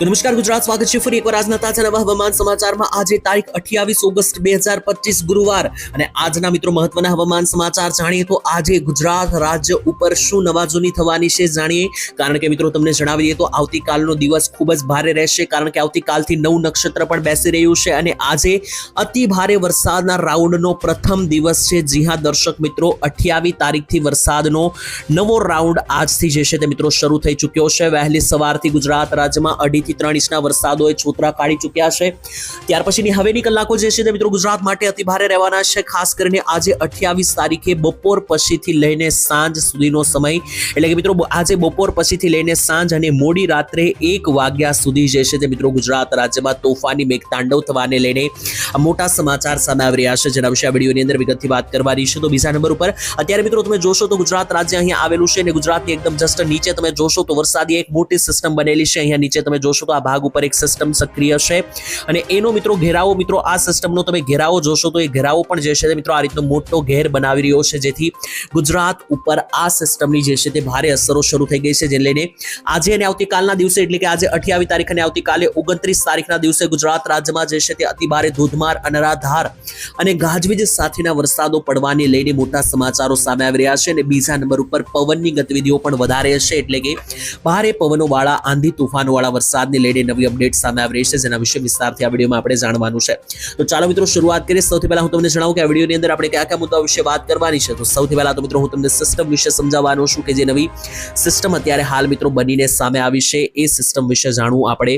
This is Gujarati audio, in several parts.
તો નમસ્કાર ગુજરાત, સ્વાગત છે ફરી એકવાર આજના તાજા નવા હવામાન સમાચારમાં. આજે તારીખ અઠ્યાવીસ ઓગસ્ટ બે હજાર પચીસ ગુરુવાર અને આજના મિત્રો મહત્વના હવામાન સમાચાર જાણીએ તો આજે ગુજરાત રાજ્ય ઉપર શું નવાજૂની થવાની છે જાણીએ. કારણ કે મિત્રો તમને જણાવી દઈએ તો આવતીકાલનો દિવસ ખૂબ જ ભારે રહેશે કારણ કે આવતીકાલથી નવ નક્ષત્ર પણ બેસી રહ્યું છે અને આજે અતિ ભારે વરસાદના રાઉન્ડનો પ્રથમ દિવસ છે. જી હા, દર્શક મિત્રો, અઠ્યાવીસ તારીખથી વરસાદનો નવો રાઉન્ડ આજથી જે છે તે મિત્રો શરૂ થઈ ચૂક્યો છે. વહેલી સવારથી ગુજરાત રાજ્યમાં અઢીથી ત્રણ ઇંચના વરસાદોએ છોતરા કાઢી ચૂક્યા છે. ત્યાર પછીની હવેની કલાકો જે છે તે મિત્રો ગુજરાત માટે અતિ ભારે રહેવાના છે. ખાસ કરીને આજે અઠ્યાવીસ તારીખે બપોર પછીથી લઈને સાંજ સુધીનો સમય. એટલે કે મિત્રો આજે બપોર પછીથી લઈને સાંજ અને મોડી રાત્રે એક વાગ્યા સુધી જે છે તે મિત્રો ગુજરાત રાજ્યમાં તોફાની મેઘતાંડવ થવાને લઈને મોટા સમાચાર સામે આવી રહ્યા છે. જેના વિશે આ વિડીયોની અંદર વિગતથી વાત કરવાની છે. તો બીજા નંબર ઉપર અત્યારે મિત્રો તમે જોશો તો ગુજરાત રાજ્ય અહીંયા આવેલું છે અને ગુજરાતની એકદમ જસ્ટ નીચે તમે જોશો તો વરસાદી એક મોટી સિસ્ટમ બનેલી છે. અહીંયા નીચે તમે જોશો તો આ ભાગ ઉપર એક સિસ્ટમ સક્રિય છે. અને એનો મિત્રો ઘેરાવો, મિત્રો આ સિસ્ટમનો તમે ઘેરાવો જોશો તો એ ઘેરાવો પણ જે છે મિત્રો આ રીતનો મોટો ઘેર બનાવી રહ્યો છે, જેથી ગુજરાત ઉપર આ સિસ્ટમની જે છે તે ભારે અસરો શરૂ થઈ ગઈ છે જે લઈને આજે અને આવતીકાલના દિવસે, એટલે કે આજે અઠ્યાવીસ તારીખ અને આવતીકાલે ઓગણત્રીસ તારીખના દિવસે ગુજરાત રાજ્યમાં જે છે તે અતિભારે ધોધમાર, અનરાધાર અને ગાજવીજ સાથેના વરસાદો પડવાને લઈને મોટા સમાચારો સામે આવી રહ્યા છે અને બીજા નંબર ઉપર પવનની ગતિવિધિઓ પણ વધારે હશે એટલે કે ભારે પવનોવાળા, આંધી તુફાનો વાળા વરસાદને લઈને નવી અપડેટ સામે આવી રહી છે, જેના વિશે વિસ્તારથી આ વિડીયોમાં આપણે જાણવાનું છે. તો ચાલો મિત્રો, શરૂઆત કરીએ. સૌથી પહેલા હું તમને જણાવું કે આ વિડીયોની અંદર આપણે કયા કયા મુદ્દાઓ વિશે વાત કરવાની છે. તો સૌથી પહેલા તો મિત્રો, હું તમને સિસ્ટમ વિશે સમજાવવાનો છું કે જે નવી સિસ્ટમ અત્યારે હાલ મિત્રો બનીને સામે આવી છે. એ સિસ્ટમ વિશે જાણવું આપણે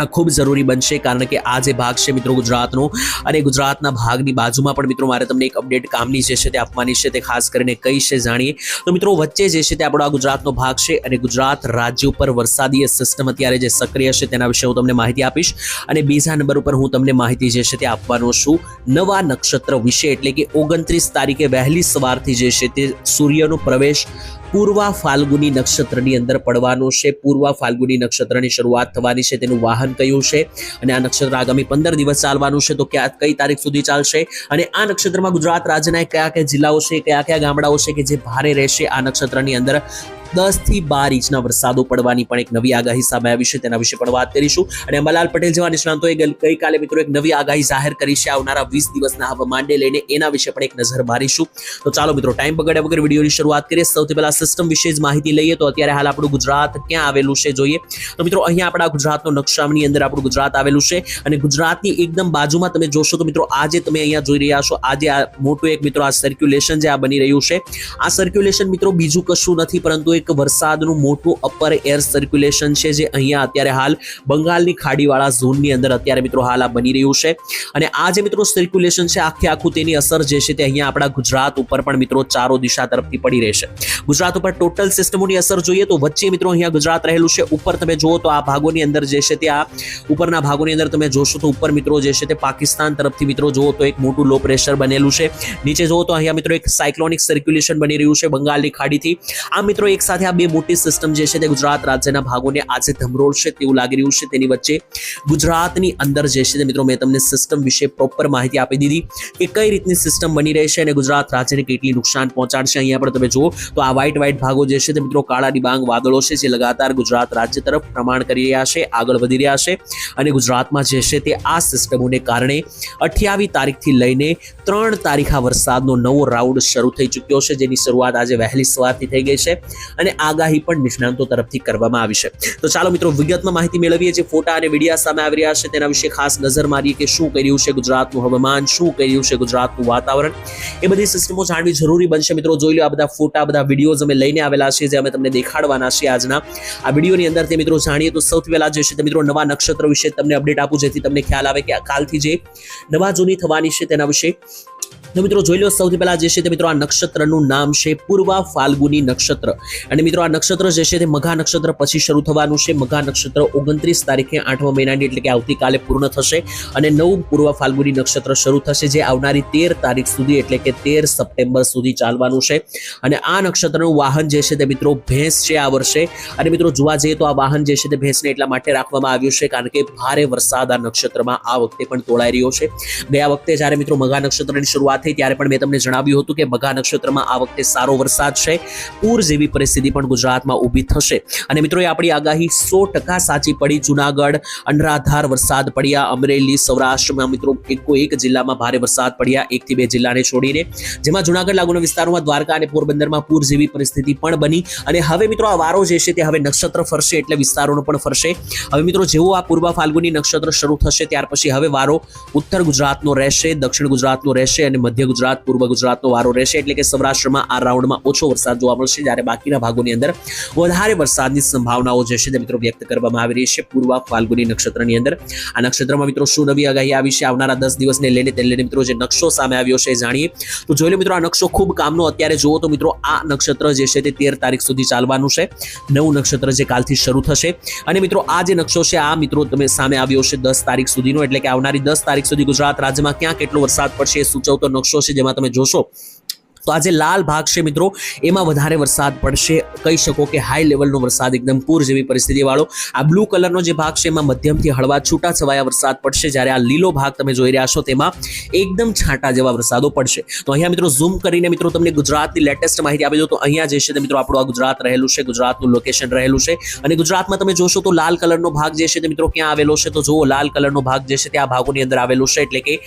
ખૂબ જરૂરી બનશે કારણ કે આ જે ભાગ છે મિત્રો ગુજરાતનો અને ગુજરાતના ભાગની બાજુમાં પણ મિત્રો મારે તમને એક અપડેટ કામની જે છે તે આપવાની છે તે ખાસ કરીને કઈ છે જાણીએ. તો મિત્રો વચ્ચે જે છે તે આપણો આ ગુજરાતનો ભાગ છે અને ગુજરાત રાજ્ય ઉપર વરસાદીય સિસ્ટમ અત્યારે જે સક્રિય છે તેના વિશે હું તમને માહિતી આપીશ. અને બીજા નંબર ઉપર હું તમને માહિતી જે છે તે આપવાનો છું. નવા નક્ષત્ર વિશે એટલે કે ઓગણત્રીસ તારીખે વહેલી સવારથી જે છે તે સૂર્યનો પ્રવેશ પૂર્વા ફાલ્ગુની નક્ષત્રની અંદર પડવાનો છે. પૂર્વા ફાલ્ગુની નક્ષત્રની શરૂઆત થવાની છે, તેનું વાહન કયું છે અને આ નક્ષત્ર આગામી પંદર દિવસ ચાલવાનું છે, તો ક્યાં, કઈ તારીખ સુધી ચાલશે? અને આ નક્ષત્રમાં ગુજરાત રાજ્યના કયા કયા જિલ્લાઓ છે કયા કયા ગામડાઓ છે કે જે ભારે રહેશે આ નક્ષત્રની અંદર? દસથી બાર ઇંચના વરસાદો પડવાની પણ એક નવી આગાહી સામે આવી છે, તેના વિશે પણ વાત કરીશું. અને અંબાલાલ પટેલ જેવા નિષ્ણાંતોએ ગઈકાલે મિત્રો એક નવી આગાહી જાહેર કરી છે, આવનારા વીસ દિવસના હવામાનને લઈને એના વિશે પણ એક નજર મારીશું. તો ચાલો મિત્રો, ટાઈમ બગાડ્યા વગર વિડીયોની શરૂઆત કરીએ. સૌથી પહેલા સિસ્ટમ વિશે જ માહિતી લઈએ તો અત્યારે હાલ આપણું ગુજરાત ક્યાં આવેલું છે જોઈએ. તો મિત્રો, અહીંયા આપણા ગુજરાતનો નકશાની અંદર આપણું ગુજરાત આવેલું છે અને ગુજરાતની એકદમ બાજુમાં તમે જોશો તો મિત્રો, આજે તમે અહીંયા જોઈ રહ્યા છો, આજે આ મોટું એક મિત્રો આ સર્ક્યુલેશન જે આ બની રહ્યું છે. આ સર્ક્યુલેશન મિત્રો બીજું કશું નથી, પરંતુ એક વરસાદનું મોટું અપર એર સર્ક્યુલેશન છે જે અહીંયા અત્યારે હાલ બંગાળની ખાડીવાળા ઝોનની અંદર અત્યારે મિત્રો હાલ આ બની રહ્યું છે. અને આ જે મિત્રો સર્ક્યુલેશન છે, આખે આખું તેની અસર જે છે તે અહીંયા આપણા ગુજરાત ઉપર પણ મિત્રો ચારો દિશા તરફથી પડી રહેશે ગુજરાત ઉપર ટોટલ સિસ્ટમોની અસર જોઈએ તો વચ્ચે મિત્રો અહીંયા ગુજરાત રહેલું છે. ઉપર તમે જુઓ તો આ ભાગોની અંદર જે છે તે આ ઉપરના ભાગોની અંદર તમે જોશો તો ઉપર મિત્રો જે છે તે પાકિસ્તાન તરફથી મિત્રો જુઓ તો એક મોટું લો પ્રેશર બનેલું છે. નીચે જુઓ તો અહીંયા મિત્રો એક સાયક્લોનિક સર્ક્યુલેશન બની રહ્યું છે બંગાળની ખાડીથી. આ મિત્રો એક સાથે આ બે મોટી સિસ્ટમ જે છે તે ગુજરાત રાજ્યના ભાગોને આજે ધમરોળશે તેવું લાગી રહ્યું છે. તેની વચ્ચે ગુજરાતની અંદર જે છે તે મિત્રો મેં તમને સિસ્ટમ વિશે પ્રોપર માહિતી આપી દીધી કે કઈ રીતની સિસ્ટમ બની રહી છે અને ગુજરાત રાજ્યને કેટલી નુકસાન પહોંચાડશે. અહીંયા પણ તમે જુઓ તો આ વ્હાઇટ વ્હાઇટ ભાગો જે છે તે મિત્રો કાળા ડિબાંગ વાદળો છે જે લગાતાર ગુજરાત રાજ્ય તરફ પ્રમાણ કરી રહ્યા છે, આગળ વધી રહ્યા છે અને ગુજરાતમાં જે છે તે આ સિસ્ટમોને કારણે અઠ્યાવીસ તારીખથી લઈને ત્રણ તારીખ આ વરસાદનો નવો રાઉન્ડ શરૂ થઈ ચૂક્યો છે. જેની શરૂઆત આજે વહેલી સવારથી થઈ ગઈ છે. અને આગાહી પણ નિષ્ણાંતો તરફથી કરવામાં આવી છે. તો ચાલો મિત્રો, વિગતમાં માહિતી મેળવીએ જે ફોટા અને વિડીયા સામે આવી રહ્યા છે. તેના વિશે ખાસ નજર મારીએ કે શું કર્યું છે ગુજરાતનું હવામાન, શું કર્યું છે ગુજરાતનું વાતાવરણ? એ બધી સિસ્ટમો જાણવી જરૂરી બનશે મિત્રો. જોઈ લો આ બધા ફોટા, બધા વિડીયોઝ અમે લઈને આવેલા છીએ, જે અમે તમને દેખાડવાના છીએ આજના. આ વિડીયોની અંદર તે મિત્રો જાણીએ તો સૌથી પહેલા જે છે તે મિત્રો નવા નક્ષત્ર વિશે તમને અપડેટ આપું, જેથી તમને ખ્યાલ આવે કે કાલથી જે નવા જૂની થવાની છે તેના વિશે તો મિત્રો જોઈ લો સૌથી પહેલા જે છે તે મિત્રો આ નક્ષત્રનું નામ છે પૂર્વા ફાલ્ગુની નક્ષત્ર. અને મિત્રો આ નક્ષત્ર જે છે તે મઘા નક્ષત્ર પછી શરૂ થવાનું છે. મઘા નક્ષત્ર ઓગણત્રીસ તારીખે આઠમા મહિનાની એટલે કે આવતીકાલે પૂર્ણ થશે અને નવું પૂર્વ ફાલ્ગુની નક્ષત્ર શરૂ થશે જે આવનારી તેર તારીખ સુધી એટલે કે તેર સપ્ટેમ્બર સુધી ચાલવાનું છે. અને આ નક્ષત્રનું વાહન જે છે તે મિત્રો ભેંસ છે આ વર્ષે. અને મિત્રો જોવા જઈએ તો આ વાહન જે છે તે ભેંસને એટલા માટે રાખવામાં આવ્યું છે કારણ કે ભારે વરસાદ આ નક્ષત્રમાં આ વખતે પણ તોળાઈ રહ્યો છે. ગયા વખતે જ્યારે મિત્રો મઘા નક્ષત્રની શરૂઆત થઈ ત્યારે પણ મેં તમને જણાવ્યું હતું કે મઘા નક્ષત્રમાં આ વખતે સારો વરસાદ છે. પૂર જેવી પરિસ્થિતિ પણ ગુજરાતમાં ઊભી થશે. અને મિત્રો આપણી આગાહી સો ટકા સાચી પડી. જુનાગઢ, અનરાધાર વરસાદ પડ્યા. અમરેલી, સૌરાષ્ટ્રમાં મિત્રો એકો એક જિલ્લામાં ભારે વરસાદ પડ્યા. એકથી બે જિલ્લાને છોડીને. જેમાં જુનાગઢ લાગુના વિસ્તારોમાં દ્વારકા અને પોરબંદરમાં પૂર જેવી પરિસ્થિતિ પણ બની. અને હવે મિત્રો, આ વારો જે છે તે હવે નક્ષત્ર ફરશે એટલે વિસ્તારોનો પણ ફરશે. હવે મિત્રો, જેવો આ પૂર્વ ફાલ્ગુની નક્ષત્ર શરૂ થશે, ત્યાર પછી હવે વારો ઉત્તર ગુજરાતનો રહેશે, દક્ષિણ ગુજરાતનો રહેશે અને મધ્ય ગુજરાત, પૂર્વ ગુજરાતનો વારો રહેશે એટલે કે સૌરાષ્ટ્રમાં આ રાઉન્ડમાં ઓછો વરસાદ જોવા મળશે, જ્યારે બાકીના ભાગોની અંદર વધારે વરસાદની સંભાવનાઓ જે છે તે મિત્રો વ્યક્ત કરવામાં આવી રહી છે. પૂર્વ ફાલ્ગુની નક્ષત્રની અંદર. આ નક્ષત્રમાં મિત્રો શું નવી આગાહી આવી છે? આવનારા દસ દિવસને લઈને તેને લઈને મિત્રો જે નકશો સામે આવ્યો છે એ જાણીએ. તો જોઈ લો મિત્રો, આ નકશો ખૂબ કામનો અત્યારે જુઓ તો મિત્રો, આ નક્ષત્ર જે છે તે તેર તારીખ સુધી ચાલવાનું છે. નવું નક્ષત્ર જે કાલથી શરૂ થશે. અને મિત્રો, આ જે નકશો છે, આ મિત્રો તમે સામે આવ્યો છે દસ તારીખ સુધીનો, એટલે કે આવનારી દસ તારીખ સુધી ગુજરાત રાજ્યમાં ક્યાં કેટલો વરસાદ પડશે એ સૂચવતો નકશો છે જેમાં તમે જોશો તો આ જે લાલ ભાગ છે મિત્રો. એમાં વધારે વરસાદ પડશે. કહી શકો કે હાઈ લેવલનો વરસાદ એકદમ પૂર જેવી પરિસ્થિતિ વાળો આ બ્લુ કલરનો જે ભાગ છે, એમાં મધ્યમથી હળવા છૂટા છવાયા વરસાદ પડશે. જ્યારે આ લીલો ભાગ તમે જોઈ રહ્યા છો, તેમાં એકદમ છાંટા જેવા વરસાદો પડશે. તો અહીંયા મિત્રો ઝૂમ કરીને મિત્રો તમને ગુજરાતની લેટેસ્ટ માહિતી આપી દો તો અહીંયા જે છે મિત્રો, આપણું આ ગુજરાત રહેલું છે, ગુજરાતનું લોકેશન રહેલું છે. અને ગુજરાતમાં તમે જોશો તો લાલ કલરનો ભાગ જે છે તે મિત્રો ક્યાં આવેલો છે? તો જુઓ, લાલ કલરનો ભાગ જે છે તે આ ભાગોની અંદર આવેલો છે. એટલે કે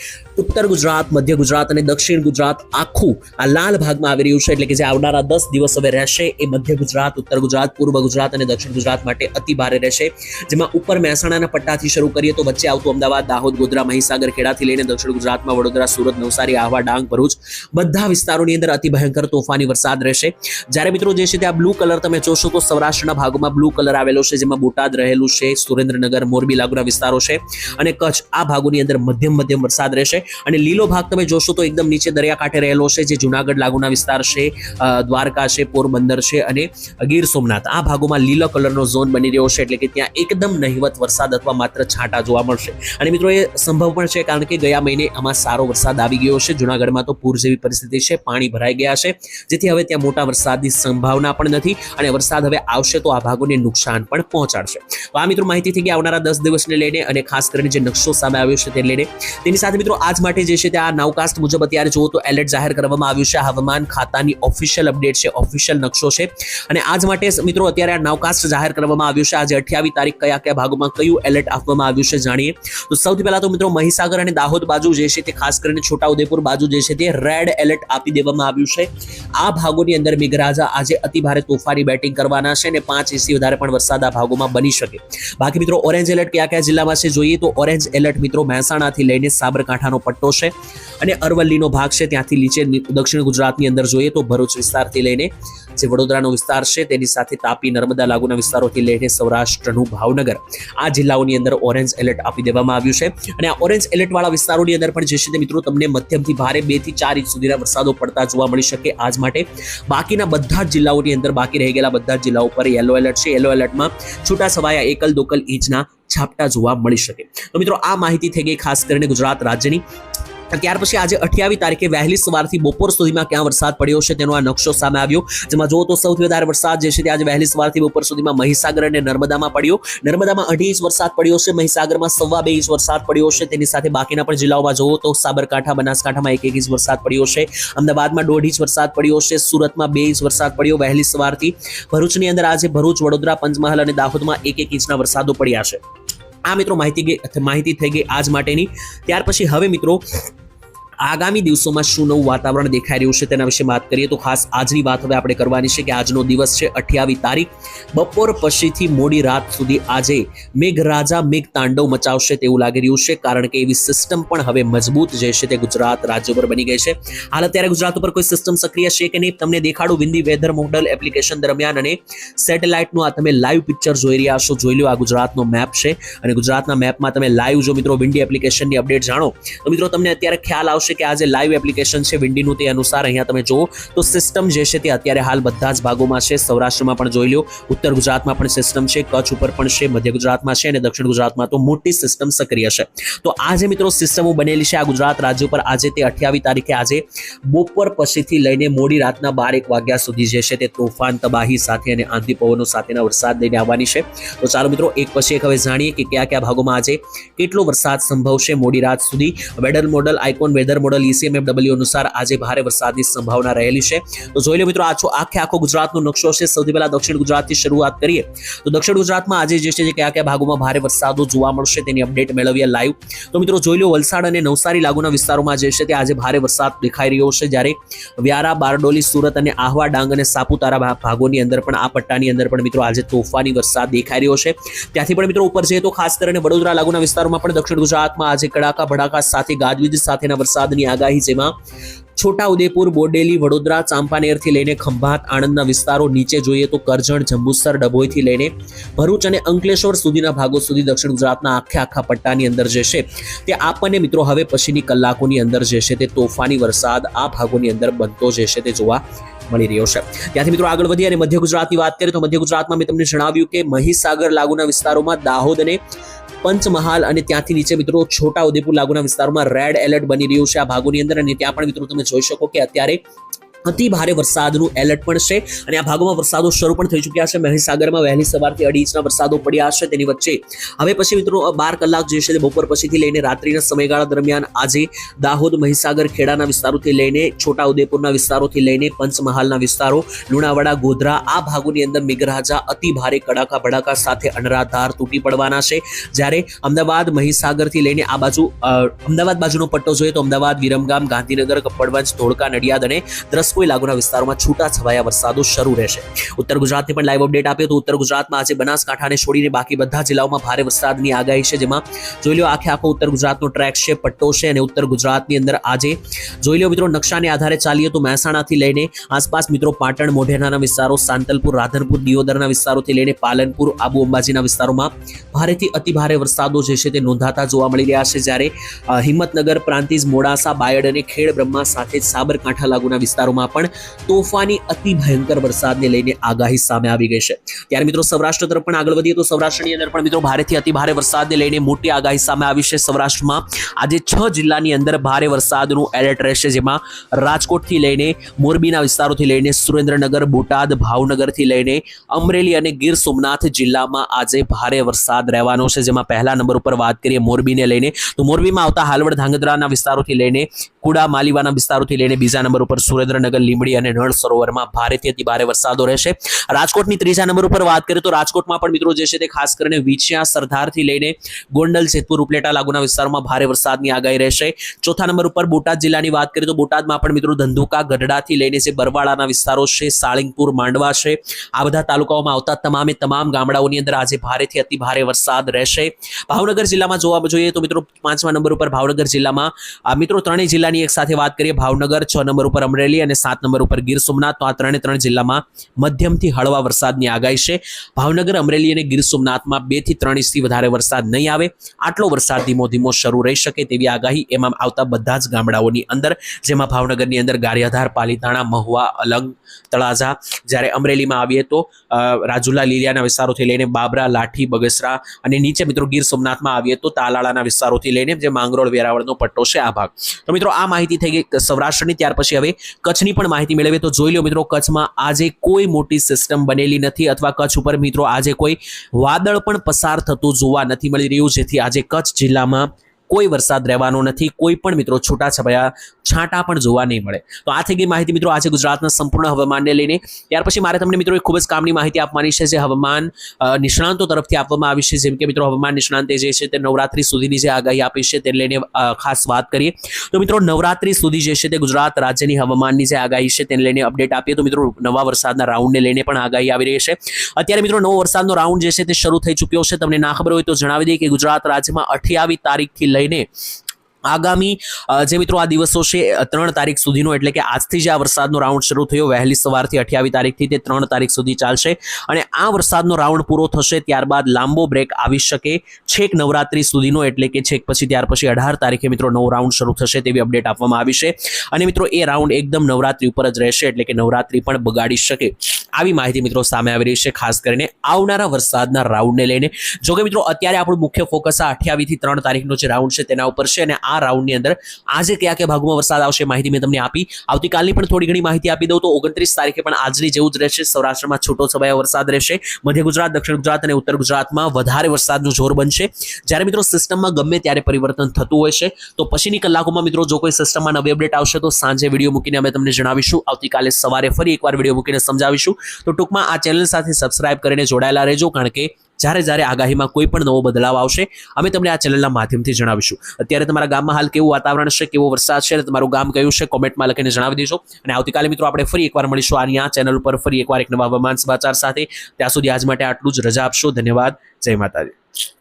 ઉત્તર ગુજરાત, મધ્ય ગુજરાત અને દક્ષિણ ગુજરાત આખું આ લાલ ભાગમાં આવી રહ્યું છે, એટલે કે જે આવનારા દસ દિવસ હવે રહેશે, એ મધ્ય ગુજરાત, ઉત્તર ગુજરાત, પૂર્વ ગુજરાત અને દક્ષિણ ગુજરાત માટે અતિ ભારે રહેશે. જેમાં ઉપર મહેસાણાના પટ્ટાથી શરૂ કરીએ તો વચ્ચે આવતું અમદાવાદ, દાહોદ, ગોધરા, મહીસાગર, ખેડાથી લઈને દક્ષિણ ગુજરાતમાં વડોદરા, સુરત, નવસારી, આહવા, ડાંગ, ભરૂચ, બધા વિસ્તારોની અંદર અતિ ભયંકર તોફાની વરસાદ રહેશે. જ્યારે મિત્રો જે છે ત્યાં બ્લુ કલર તમે જોશો તો સૌરાષ્ટ્રના ભાગોમાં બ્લુ કલર આવેલો છે, જેમાં બોટાદ રહેલું છે, સુરેન્દ્રનગર, મોરબી લાગુના વિસ્તારો છે અને કચ્છ આ ભાગોની અંદર મધ્યમ મધ્યમ વરસાદ રહેશે. અને લીલો ભાગ તમે જોશો તો એકદમ નીચે દરિયાકાંઠે રહેલો છે, જે જુનાગઢ લાગુના વિસ્તાર છે દ્વારકા છે, પોરબંદર છે અને ગીર સોમનાથ. આ ભાગોમાં લીલો કલરનો ઝોન બની રહ્યો છે એટલે કે ત્યાં એકદમ નહિવત વરસાદ અથવા માત્ર છાંટા જોવા મળશે. અને મિત્રો, એ સંભવ પણ છે કારણ કે ગયા મહિને આમાં સારો વરસાદ આવી ગયો છે. જુનાગઢમાં તો પૂર જેવી પરિસ્થિતિ છે, પાણી ભરાઈ ગયા છે. જેથી હવે ત્યાં મોટા વરસાદની સંભાવના પણ નથી અને વરસાદ હવે આવશે તો આ ભાગોને નુકસાન પણ પહોંચાડશે. તો આ મિત્રો માહિતી થઈ ગઈ આવનારા દસ દિવસને લઈને અને ખાસ કરીને જે નકશો સામે આવ્યો છે તે લઈને. તેની સાથે મિત્રો, આજ માટે જે છે તે આ નાવકાસ્ટ મુજબ અત્યારે જુઓ તો એલર્ટ જાહેર કરવામાં આવ્યું છે. હવામાન ખાતાની ઓફિશિયલ અપડેટ છે ઓફિશિયલ નકશો છે. અને આજ માટે મિત્રો અત્યારે આ નાવકાસ્ટ જાહેર કરવામાં આવ્યું છે. આજે અઠ્યાવીસ તારીખ કયા કયા ભાગોમાં કયું એલર્ટ આપવામાં આવ્યું છે જાણીએ. તો સૌથી પહેલા તો મિત્રો મહીસાગર અને દાહોદ બાજુ જે છે તે ખાસ કરીને છોટાઉદેપુર બાજુ જે છે તે રેડ એલર્ટ આપી દેવામાં આવ્યું છે. આ ભાગોની અંદર મેઘરાજા આજે અતિભારે તોફાની બેટિંગ કરવાના છે અને પાંચ ઇંચથી વધારે પણ વરસાદ આ ભાગોમાં બની શકે. બાકી મિત્રો ઓરેન્જ એલર્ટ કયા કયા જિલ્લામાં છે જોઈએ તો ઓરેન્જ એલર્ટ મિત્રો મહેસાણાથી લઈને સાબરકાંઠાનો પટ્ટો છે. અને અરવલ્લીનો ભાગ છે ત્યાંથી નીચે દક્ષિણ ગુજરાતની અંદર જોઈએ તો ભરૂચ વિસ્તારથી લઈને જે વડોદરાનો વિસ્તાર છે તેની સાથે તાપી નર્મદા લાગુના વિસ્તારોથી લઈને સૌરાષ્ટ્રનું ભાવનગર આ જિલ્લાઓની અંદર ઓરેન્જ એલર્ટ આપી દેવામાં આવ્યું છે. અને આ ઓરેન્જ એલર્ટવાળા વિસ્તારોની અંદર પણ જે છે તે મિત્રો તમને મધ્યમથી ભારે બેથી ચાર ઇંચ સુધીના વરસાદો પડતા જોવા મળી શકે આજ માટે. બાકીના બધા જ જિલ્લાઓની અંદર બાકી રહી ગયેલા બધા જ જિલ્લાઓ પર યલો એલર્ટ છે. યલો એલર્ટમાં છૂટા છવાયા એકલ દોકલ ઇંચના છાપટા જોવા મળી શકે. તો મિત્રો આ માહિતી થઈ ગઈ ખાસ કરીને ગુજરાત રાજ્યની. ત્યાર પછી આજે અઠ્યાવીસ તારીખે વહેલી સવારથી બપોર સુધીમાં ક્યાં વરસાદ પડ્યો છે તેનો આ નકશો સામે આવ્યો. જેમાં જો તો સૌથી વધારે વરસાદ જે છે તે આજે વહેલી સવારથી બપોર સુધીમાં મહીસાગર અને નર્મદામાં પડ્યો. નર્મદામાં અઢી ઇંચ વરસાદ પડ્યો છે, મહીસાગરમાં સવા બે ઇંચ વરસાદ પડ્યો છે. તેની સાથે બાકીના પણ જિલ્લાઓમાં જુઓ તો સાબરકાંઠા, બનાસકાંઠામાં એક એક ઇંચ વરસાદ પડ્યો છે. અમદાવાદમાં દોઢ ઇંચ વરસાદ પડ્યો છે. સુરતમાં બે ઇંચ વરસાદ પડ્યો વહેલી સવારથી. ભરૂચની અંદર આજે ભરૂચ, વડોદરા, પંચમહાલ અને દાહોદમાં એક એક ઇંચના વરસાદો પડ્યા છે. આ મિત્રો માહિતી માહિતી થઈ ગઈ આજ માટેની. ત્યાર પછી હવે મિત્રો આગામી દિવસોમાં શું નવું વાતાવરણ દેખાઈ રહ્યું છે તેના વિશે વાત કરીએ તો ખાસ આજની વાત હવે આપણે કરવાની છે કે આજનો દિવસ છે અઠ્યાવીસ તારીખ. બપોર પછીથી મોડી રાત સુધી આજે મેઘરાજા મેઘ તાંડવ મચાવશે તેવું લાગી રહ્યું છે કારણ કે એવી સિસ્ટમ પણ હવે મજબૂત જે છે તે ગુજરાત રાજ્ય પર બની ગઈ છે. હાલ અત્યારે ગુજરાત ઉપર કોઈ સિસ્ટમ સક્રિય છે કે નહીં તમને દેખાડું વિંદી વેધર મોડલ એપ્લિકેશન દરમિયાન અને સેટેલાઇટનું આ તમે લાઈવ પિક્ચર જોઈ રહ્યા છો, જોઈ લો આ ગુજરાતનો મેપ છે અને ગુજરાતના મેપમાં તમે લાઈવ જો મિત્રો વિન્ડી એપ્લિકેશનની અપડેટ જાણો તો મિત્રો તમને અત્યારે ખ્યાલ આવશે કે આ જે લાઈવ એપ્લિકેશન છે વિન્ડીનું તે અનુસાર અહીંયા તમે જુઓ. તો સિસ્ટમ જે છે તે અત્યારે હાલ બધા જ ભાગોમાં છે. સૌરાષ્ટ્રમાં પણ જોઈ લો ઉત્તર ગુજરાતમાં પણ સિસ્ટમ છે. કચ્છ ઉપર પણ છે. મધ્ય ગુજરાતમાં છે અને દક્ષિણ ગુજરાતમાં તો મોટી સિસ્ટમ સક્રિય છે. તો આ જે મિત્રો સિસ્ટમો બનેલી છે આ ગુજરાત રાજ્ય પર આજે તે અઠ્યાવીસ તારીખે આજે બપોર પછીથી લઈને મોડી રાતના બાર એક વાગ્યા સુધી જે છે તે તોફાન, તબાહી સાથે અને આંધી પવનો સાથેના વરસાદ લઈને આવવાની છે. તો ચાલો મિત્રો, એક પછી એક હવે જાણીએ કે કયા કયા ભાગોમાં આજે કેટલો વરસાદ સંભવ છે મોડી રાત સુધી. Weather model, icon weather weather model ECMMW અનુસાર આજે ભારે વરસાદની સંભાવના રહેલી છે. તો જોઈ લો મિત્રો આછો આખે આખો ગુજરાતનો નકશો છે. સૌથી પહેલા દક્ષિણ ગુજરાતથી શરૂઆત કરીએ. તો દક્ષિણ ગુજરાતમાં આજે જે છે જે કયા કયા ભાગોમાં ભારે વરસાદો જોવા મળશે તેની અપડેટ મેળવીએ લાઈવ તો મિત્રો, જોઈ લો વલસાડ અને નવસારી લાગુના વિસ્તારોમાં જે છે તે આજે ભારે વરસાદ દેખાઈ રહ્યો છે. જ્યારે વ્યારા, બારડોલી, સુરત અને આહવા, ડાંગ અને સાપુતારા ભાગોની અંદર પણ, આ પટ્ટાની અંદર પણ મિત્રો આજે તોફાની વરસાદ દેખાઈ રહ્યો છે. ત્યાંથી પણ મિત્રો, ઉપર જઈએ તો ખાસ કરીને વડોદરા લાગુના વિસ્તારોમાં પણ દક્ષિણ ગુજરાતમાં આજે કડાકા, ભડાકા સાથે ગાજવીજ સાથેના વરસાદની આગાહી, જેમાં છોટાઉદેપુર, બોડેલી, વડોદરા, ચાંપાનેરથી લઈને ખંભાત, આણંદના વિસ્તારો નીચે જોઈએ તો કરજણ, જંબુસર, ડભોઈથી લઈને ભરૂચ અને અંકલેશ્વર સુધીના ભાગો સુધી દક્ષિણ ગુજરાતના આખે આખા પટ્ટાની અંદર જે છે તે આપણને મિત્રો હવે પછીની કલાકોની અંદર જે છે તે તોફાની વરસાદ આ ભાગોની અંદર બનતો જે છે તે જોવા મળી રહ્યો છે. ત્યાંથી મિત્રો આગળ વધી અને મધ્ય ગુજરાતની વાત કરીએ તો મધ્ય ગુજરાતમાં મેં તમને જણાવ્યું કે મહીસાગર લાગુના વિસ્તારોમાં દાહોદ અને પંચમહાલ અને ત્યાંથી નીચે મિત્રો છોટા ઉદેપુર લાગુના વિસ્તારોમાં રેડ એલર્ટ બની રહ્યું છે આ ભાગોની અંદર અને ત્યાં પણ મિત્રો તમે જોઈ શકો કે અત્યારે અતિ ભારે વરસાદનું એલર્ટ પણ છે અને આ ભાગોમાં વરસાદો શરૂ પણ થઈ ચૂક્યા છે. મહીસાગરમાં વહેલી સવારથી અઢી ઇંચના વરસાદો પડ્યા છે તેની વચ્ચે. હવે પછી મિત્રો બાર કલાક જે છે તે બપોર પછીથી લઈને રાત્રિના સમયગાળા દરમિયાન આજે દાહોદ, મહીસાગર, ખેડાના વિસ્તારોથી લઈને છોટા ઉદેપુરના વિસ્તારોથી લઈને પંચમહાલના વિસ્તારો, લુણાવાડા, ગોધરા, આ ભાગોની અંદર મેઘરાજા અતિ ભારે કડાકા ભડાકા સાથે અનરાધાર તૂટી પડવાના છે. જ્યારે અમદાવાદ, મહીસાગરથી લઈને આ બાજુ અમદાવાદ બાજુનો પટ્ટો જોઈએ તો અમદાવાદ, વિરમગામ, ગાંધીનગર, કપડવંજ, ધોળકા, નડિયાદ અને દ્રસકોઈ લાગુના વિસ્તારોમાં છૂટા છવાયા વરસાદો શરૂ રહેશે. ઉત્તર ગુજરાતની પણ લાઈવ અપડેટ આપીએ તો ઉત્તર ગુજરાતમાં આજે બનાસકાંઠાને છોડીને બાકી બધા જિલ્લાઓમાં ભારે વરસાદની આગાહી છે, જેમાં જોઈ લો આખે આખો ઉત્તર ગુજરાતનો ટ્રેક છે, પટ્ટો છે અને ઉત્તર ગુજરાતની અંદર આજે જોઈ લો મિત્રો નકશાને આધારે ચાલીએ તો મહેસાણાથી લઈને આસપાસ મિત્રો પાટણ, મોઢેરાના વિસ્તારો, સાંતલપુર, રાધનપુર, દિયોદરના વિસ્તારોથી લઈને પાલનપુર, આબુ અંબાજીના વિસ્તારોમાં ભારેથી અતિ ભારે વરસાદો જે છે તે નોંધાતા જોવા મળી રહ્યા છે, જ્યારે હિંમતનગર, પ્રાંતિજ, મોડાસા, બાયડ અને ખેડ, બ્રહ્મા સાથે સાબરકાંઠા લાગુના વિસ્તારોમાં પણ તોફાની અતિ ભયંકર વરસાદને લઈને આગાહી સામે આવી ગઈ છે. ત્યારે મિત્રો સૌરાષ્ટ્ર તરફ પણ આગળ વધીએ તો સૌરાષ્ટ્રની અંદર પણ મિત્રો ભારેથી અતિ ભારે વરસાદને લઈને મોટી આગાહી સામે આવી છે. સૌરાષ્ટ્રમાં આજે છ જિલ્લાની અંદર ભારે વરસાદનું એલર્ટ રહેશે, જેમાં રાજકોટથી લઈને મોરબીના વિસ્તારોથી લઈને સુરેન્દ્રનગર, બોટાદ, ભાવનગરથી લઈને અમરેલી અને ગીર સોમનાથ જિલ્લામાં આજે ભારે વરસાદ રહેવાનો છે. જેમાં પહેલા નંબર ઉપર વાત કરીએ મોરબીને લઈને, તો મોરબીમાં આવતા હાલવડ ધાંગધ્રાના વિસ્તારોથી લઈને કુડા માલીવાના વિસ્તારોથી લઈને બીજા નંબર ઉપર સુરેન્દ્રનગર લીંબડી અને નળ સરોવરમાં ભારેથી અતિ ભારે વરસાદો રહેશે. રાજકોટની ત્રીજા નંબર ઉપર વાત કરીએ તો રાજકોટમાં પણ મિત્રો જે છે તે ખાસ કરીને વિછિયા સરદારથી લઈને ગોંડલ, જેતપુર, ઉપલેટા લાગુના વિસ્તારમાં ભારે વરસાદની આગાહી રહેશે. ચોથા નંબર ઉપર બોટાદ જિલ્લાની વાત કરીએ તો બોટાદમાં પણ મિત્રો ધંધુકા ગઢડાથી લઈને જે બરવાળાના વિસ્તારો છે, સાળીંગપુર, માંડવા છે, આ બધા તાલુકાઓમાં આવતા તમામે તમામ ગામડાઓની અંદર આજે ભારેથી અતિ ભારે વરસાદ રહેશે. ભાવનગર જિલ્લામાં જોવા જોઈએ તો મિત્રો પાંચમા નંબર ઉપર ભાવનગર જિલ્લામાં મિત્રો ત્રણેય જિલ્લાની એક સાથે વાત કરીએ, ભાવનગર છ નંબર ઉપર અમરેલી અને સાત નંબર ઉપર ગીર સોમનાથ. તો આ ત્રણે ત્રણ જિલ્લામાં મધ્યમથી હળવા વરસાદની આગાહી છે. ભાવનગર, અમરેલી અને ગીર સોમનાથમાં બેથી ત્રણ ઇંચથી વધારે વરસાદ નહીં આવે. આટલો વરસાદ ધીમો ધીમો શરૂ રહી શકે તેવી આગાહી એમાં આવતા બધા જ ગામડાઓની અંદર, જેમાં ભાવનગરની અંદર ગારિયાધાર, પાલીતાણા, મહુવા, અલંગ, તળાજા, જ્યારે અમરેલીમાં આવીએ તો રાજુલા, લીલિયાના વિસ્તારોથી લઈને બાબરા, લાઠી, બગસરા અને નીચે મિત્રો ગીર સોમનાથમાં આવીએ તો તાલાળાના વિસ્તારોથી લઈને જે માંગરોળ, વેરાવળનો પટ્ટો છે આ ભાગ. તો મિત્રો આ માહિતી થઈ ગઈ સૌરાષ્ટ્રની, ત્યાર પછી હવે કચ્છની પણ માહિતી મેળવીએ તો જોઈ લો મિત્રો, કચ્છમાં આજે કોઈ મોટી સિસ્ટમ બનેલી નથી અથવા કચ્છ ઉપર મિત્રો આજે કોઈ વાદળ પણ પસાર થતું જોવા નથી મળી રહ્યું, જેથી આજે કચ્છ જિલ્લામાં કોઈ વરસાદ રહેવાનો નથી, કોઈ પણ મિત્રો છૂટાછવાયા છાંટા પણ જોવા નહીં મળે. તો આ થઈ ગઈ માહિતી મિત્રો, આજે ગુજરાતના સંપૂર્ણ હવામાનને લઈને. ત્યાર પછી મારે તમને મિત્રો ખૂબ જ કામની માહિતી આપવાની છે, જે હવામાન નિષ્ણાંતો તરફથી આપવામાં આવી છે. જેમ કે મિત્રો, હવામાન નિષ્ણાંતે જે છે તે નવરાત્રી સુધીની જે આગાહી આપી છે તેને લઈને ખાસ વાત કરીએ. તો મિત્રો, નવરાત્રી સુધી જે છે તે ગુજરાત રાજ્યની હવામાનની જે આગાહી છે તેને લઈને અપડેટ આપીએ. તો મિત્રો, નવા વરસાદના રાઉન્ડને લઈને પણ આગાહી આવી રહી છે. અત્યારે મિત્રો, નવો વરસાદનો રાઉન્ડ જે છે તે શરૂ થઈ ચૂક્યો છે. તમને ના ખબર હોય તો જણાવી દઈએ કે ગુજરાત રાજ્યમાં અઠ્યાવીસ તારીખથી લઈને આગામી જે મિત્રો આ દિવસો છે ત્રણ તારીખ સુધીનો, એટલે કે આજથી જે આ વરસાદનો રાઉન્ડ શરૂ થયો. વહેલી સવારથી અઠ્યાવીસ તારીખથી તે ત્રણ તારીખ સુધી ચાલશે. અને આ વરસાદનો રાઉન્ડ પૂરો થશે ત્યારબાદ લાંબો બ્રેક આવી શકે. છેક નવરાત્રી સુધીનો, એટલે કે છેક પછી ત્યાર પછી અઢાર તારીખે મિત્રો નવો રાઉન્ડ શરૂ થશે તેવી અપડેટ આપવામાં આવી છે. અને મિત્રો એ રાઉન્ડ એકદમ નવરાત્રી ઉપર જ રહેશે, એટલે કે નવરાત્રી પણ બગાડી શકે. આવી માહિતી મિત્રો સામે આવી રહી છે, ખાસ કરીને આવનારા વરસાદના રાઉન્ડને લઈને. જો કે મિત્રો, અત્યારે આપણું મુખ્ય ફોકસ આ અઠ્યાવીસથી ત્રણ તારીખનો જે રાઉન્ડ છે તેના ઉપર છે અને આ આ રાઉન્ડની અંદર. આજે કયા કયા ભાગોમાં વરસાદ આવશે માહિતી મેં તમને આપી. આવતીકાલની પણ થોડી ઘણી માહિતી આપી દઉં તો ઓગણત્રીસ તારીખે પણ આજની જેવું જ રહેશે. સૌરાષ્ટ્રમાં છૂટો છવાયો વરસાદ રહેશે. મધ્ય ગુજરાત, દક્ષિણ ગુજરાત અને ઉત્તર ગુજરાતમાં વધારે વરસાદનું જોર બનશે. જ્યારે મિત્રો સિસ્ટમમાં ગમે ત્યારે પરિવર્તન થતું હોય છે, તો પછીની કલાકોમાં મિત્રો જો કોઈ સિસ્ટમમાં નવી અપડેટ આવશે તો સાંજે વીડિયો મૂકીને અમે તમને જણાવીશું. આવતીકાલે સવારે ફરી એકવાર વીડિયો મૂકીને સમજાવીશું. તો ટૂંકમાં આ ચેનલ સાથે સબસ્ક્રાઇબ કરીને જોડાયેલા રહેજો, કારણ કે જ્યારે જ્યારે આગાહીમાં કોઈ પણ નવો બદલાવ આવશે, અમે તમને આ ચેનલના માધ્યમથી જણાવીશું. અત્યારે તમારા ગામમાં હાલ કેવું વાતાવરણ છે, કેવો વરસાદ છે, અને તમારું ગામ કયું છે કોમેન્ટમાં લખીને જણાવી દેજો. અને આવતીકાલે મિત્રો આપણે ફરી એકવાર મળીશું આની આ ચેનલ ઉપર, ફરી એકવાર એક નવા હવામાન સમાચાર સાથે. ત્યાં સુધી આજ માટે આટલું જ. રજા આપશો. ધન્યવાદ. જય માતાજી.